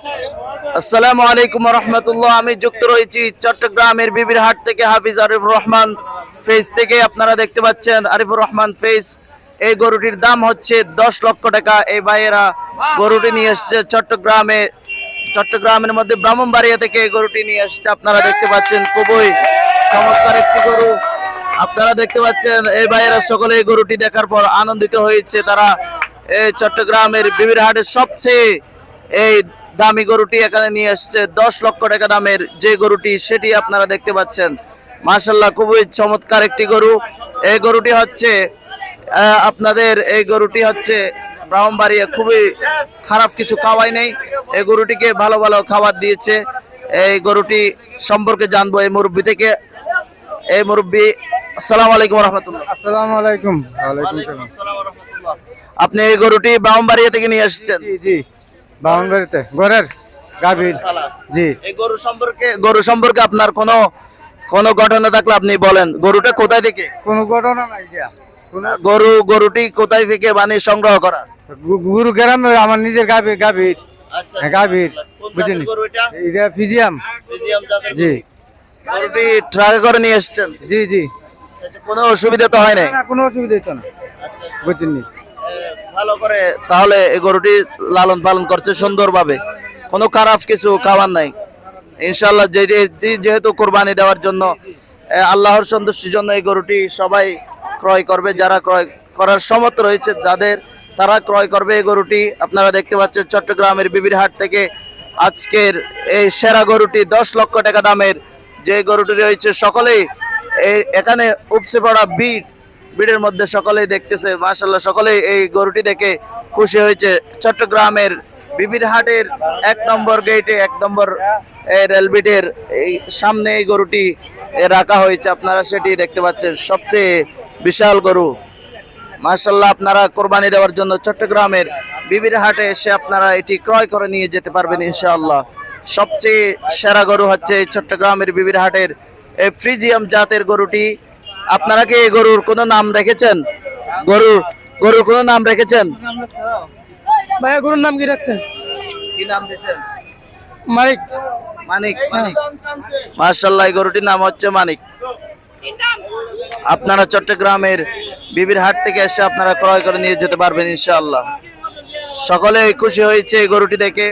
আসসালামু আলাইকুম রহমতুল্লাহ। আমি যুক্ত রয়েছি চট্টগ্রামের বিবির হাট থেকে হাফিজ আরিফুর রহমান ফেজ থেকে। আপনারা দেখতে পাচ্ছেন আরিফুর রহমান ফেজ এই গরুটির দাম হচ্ছে দশ লক্ষ টাকা। এই ভাইয়েরা গরুটি নিয়ে এসছে চট্টগ্রামে। চট্টগ্রামের মধ্যে ব্রাহ্মণবাড়িয়া থেকে এই গরুটি নিয়ে এসছে। আপনারা দেখতে পাচ্ছেন খুবই চমৎকার একটি গরু। আপনারা দেখতে পাচ্ছেন এই ভাইয়েরা সকলে এই গরুটি দেখার পর আনন্দিত হয়েছে। তারা এই চট্টগ্রামের বিবির হাটের সবচেয়ে এই দামি গরুটি এখানে নিয়ে এসছে। দশ লক্ষ টাকা দামের যে গরুটি সেটি আপনারা দেখতে পাচ্ছেন। মার্শাল্লাহ খুবই চমৎকার একটি গরু। এই গরুটি হচ্ছে আহ, আপনাদের এই গরুটি হচ্ছে ব্রাহ্মণবাড়িয়া। খুবই খারাপ কিছু খাওয়াই নেই। এই গরুটিকে ভালো ভালো খাবার দিয়েছে। এই গরুটি সম্পর্কে জানব এই মুরব্বী থেকে। এই মুরব্বী আসসালামু আলাইকুম রহমতুল্লাহ। আসসালামু আলাইকুম। আপনি এই গরুটি ব্রাহ্মণবাড়িয়া থেকে নিয়ে এসেছেন? জি জি। বাউন্ডারিতে ঘরের গাভীর। জি। এই গরু সম্পর্কে গরু সম্পর্কে আপনার কোনো কোনো ঘটনা থাকলে আপনি বলেন। গরুটা কোথায় থেকে? কোনো ঘটনা নাই গরু গরুটি কোথায় থেকে মানে সংগ্রহ করা? গুরু গ্রামে আমার নিজের গাভীর। গাভীর হ্যাঁ, গাভীর। বুঝলি এটা? ফিজিয়াম। জি। গরুটি ট্রাকে করে নিয়ে এসেছেন? জি জি। কোনো অসুবিধা তো হয় না কোনো অসুবিধা হতো না। বুঝলি ভালো করে, তাহলে এই গরুটি লালন পালন করছে সুন্দরভাবে। কোনো খারাপ কিছু খাওয়ার নাই। ইনশাল্লাহ যে যেহেতু কোরবানি দেওয়ার জন্য আল্লাহর সন্তুষ্টির জন্য এই গরুটি সবাই ক্রয় করবে, যারা ক্রয় করার সমর্থ রয়েছে যাদের, তারা ক্রয় করবে এই গরুটি। আপনারা দেখতে পাচ্ছেন চট্টগ্রামের বিবির হাট থেকে আজকের এই সেরা গরুটি, দশ লক্ষ টাকা দামের যে গরুটি রয়েছে। সকলেই এখানে উপসে পড়া বিট ভিড়ের মধ্যে সকলেই দেখতেছে মাশাল্লাহ সকলেই এই গরুটি দেখে খুশি হয়েছে। চট্টগ্রামের বিবির হাটের এক নম্বর গেটে এক নম্বর রেলবিটের এই সামনে এই গরুটি রাখা হয়েছে। আপনারা সেটি দেখতে পাচ্ছেন, সবচেয়ে বিশাল গরু। মাশাল্লাহ আপনারা কোরবানি দেওয়ার জন্য চট্টগ্রামের বিবির হাটে এসে আপনারা এটি ক্রয় করে নিয়ে যেতে পারবেন, ইনশাআল্লাহ। সবচেয়ে সেরা গরু হচ্ছে চট্টগ্রামের বিবির হাটের ফ্রিজিয়াম জাতের গরুটি। আপনারা কি গরুর কোনো নাম রেখেছেন? গরুর গরুর কোনো নাম রেখেছেন? ভাইয়া গরুর নাম কি রাখছেন? কি নাম দিয়েছেন? মালিক মানিক মানিক। মার্শাল্লাহ এই গরুটির নাম হচ্ছে মানিক। আপনারা চট্টগ্রামের বিবির হাট থেকে এসে আপনারা ক্রয় করে নিয়ে যেতে পারবেন ইনশাআল্লাহ। সকলে খুশি হয়েছে এই গরুটি দেখে।